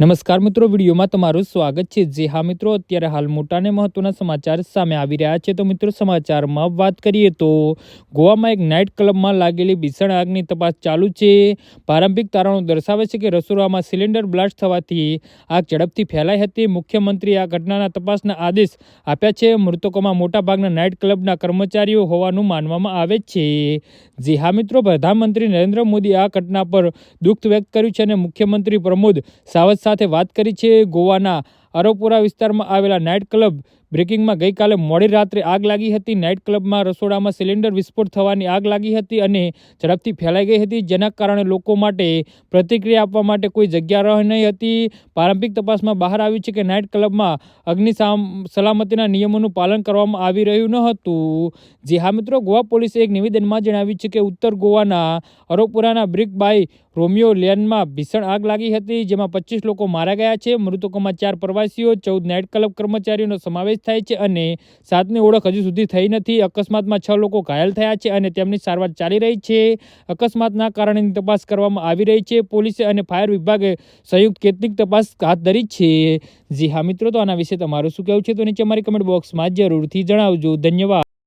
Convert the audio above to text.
નમસ્કાર મિત્રો, વિડીયોમાં તમારું સ્વાગત છે. જે હા મિત્રો, અત્યારે હાલ મોટા અને મહત્વના સમાચાર સામે આવી રહ્યા છે. તો મિત્રો, સમાચારમાં વાત કરીએ તો ગોવામાં એક નાઇટ ક્લબમાં લાગેલી ભીષણ આગની તપાસ ચાલુ છે. પ્રારંભિક તારણો દર્શાવે છે કે રસોડામાં સિલિન્ડર બ્લાસ્ટ થવાથી આગ ઝડપથી ફેલાઈ હતી. મુખ્યમંત્રીએ આ ઘટનાના તપાસના આદેશ આપ્યા છે. મૃતકોમાં મોટાભાગના નાઇટ ક્લબના કર્મચારીઓ હોવાનું માનવામાં આવે છે. જી હા મિત્રો, પ્રધાનમંત્રી નરેન્દ્ર મોદી આ ઘટના પર દુઃખ વ્યક્ત કર્યું છે અને મુખ્યમંત્રી પ્રમોદ સાવંત સાથે વાત કરી છે. ગોવાના અરોપુરા વિસ્તારમાં આવેલા નાઇટ ક્લબ બ્રેકિંગમાં ગઈકાલે મોડી રાત્રે આગ લાગી હતી. નાઇટ ક્લબમાં રસોડામાં સિલિન્ડર વિસ્ફોટ થવાની આગ લાગી હતી અને ઝડપથી ફેલાઈ ગઈ હતી, જેના કારણે લોકો માટે પ્રતિક્રિયા આપવા માટે કોઈ જગ્યા રહી નહીં હતી. પ્રારંભિક તપાસમાં બહાર આવ્યું છે કે નાઇટ ક્લબમાં અગ્નિ સલામતીના નિયમોનું પાલન કરવામાં આવી રહ્યું ન હતું. જે હા મિત્રો, ગોવા પોલીસે એક નિવેદનમાં જણાવ્યું છે કે ઉત્તર ગોવાના અરોપુરાના બ્રિક બાય રોમિયો લેનમાં ભીષણ આગ લાગી હતી, જેમાં પચીસ લોકો મારા ગયા છે. મૃતકોમાં ચાર પ્રવાસીઓ, ચૌદ નાઇટ ક્લબ કર્મચારીઓનો સમાવેશ થાય છે અને સાતની ઓળખ હજુ સુધી થઈ નથી. અકસ્માતમાં છ લોકો ઘાયલ થયા છે અને તેમની સારવાર ચાલી રહી છે. અકસ્માતના કારણેની તપાસ કરવામાં આવી રહી છે. પોલીસે અને ફાયર વિભાગે સંયુક્ત કેટલીક તપાસ હાથ ધરી છે. જી હા મિત્રો, તો આના વિશે તમારું શું કહેવું છે? તો નીચે અમારી કમેન્ટ બોક્સમાં જરૂરથી જણાવજો. ધન્યવાદ.